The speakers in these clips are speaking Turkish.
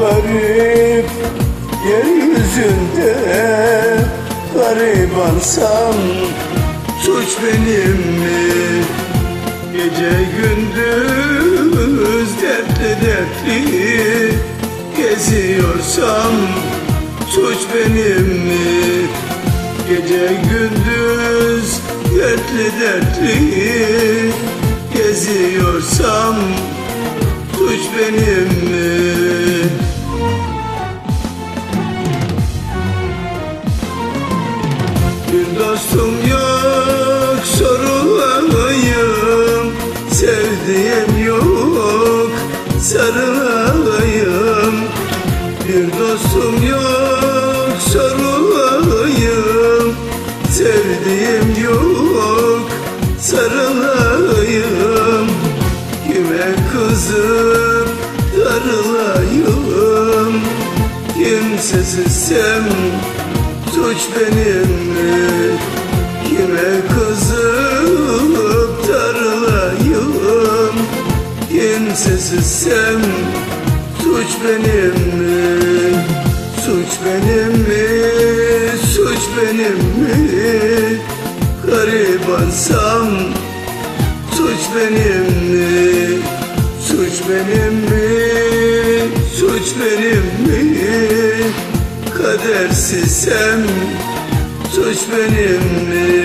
garip Yeryüzünde garibansam Suç benim mi? Gece gündüz dertli dertli Geziyorsam suç benim mi? Gece gündüz dertli dertli Geziyorsam suç benim mi? Bir dostum yok sorulayım Sevdiğim yok sarılayım Kimsesizsem suç benim mi? Kime kızıp darılayım Kimsesizsem suç benim mi? Suç benim mi? Suç benim mi? Garibansam suç benim mi? Suç benim mi? Suç benim mi? Kadersizsem suç benim mi?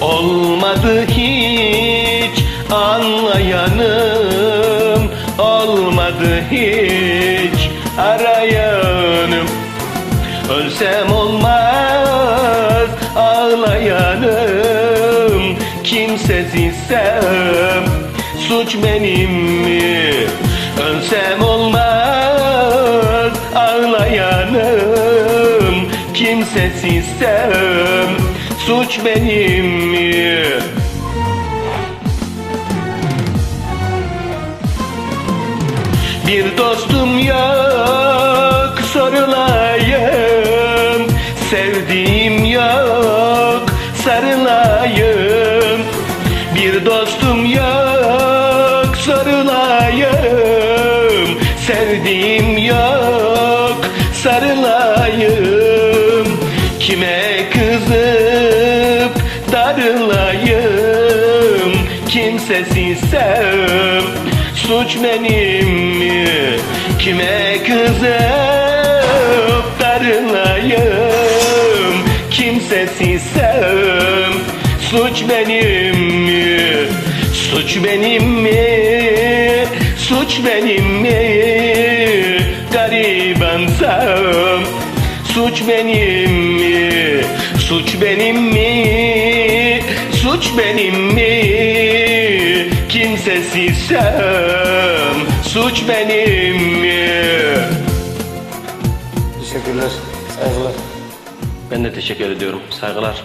Olmadı hiç anlayanım Olmadı hiç arayanım Ölsem olmaz ağlayanım Kimsesizsem suç benim mi? Ölsem olmaz ağlayanım Kimsesizsem suç benim mi? Dostum yok sorulayım Sevdiğim yok sarılayım Bir dostum yok sorulayım Sevdiğim yok sarılayım Kime kızıp darılayım? Kimsesizsem suç benim mi? Kime kızıp darılayım Kimsesizsem suç benim mi? Suç benim mi? Suç benim mi? Garibansam Suç benim mi? Suç benim mi? Suç benim mi? Kimsesizsem suç benim mi? Teşekkürler, saygılar. Ben de teşekkür ediyorum. Saygılar.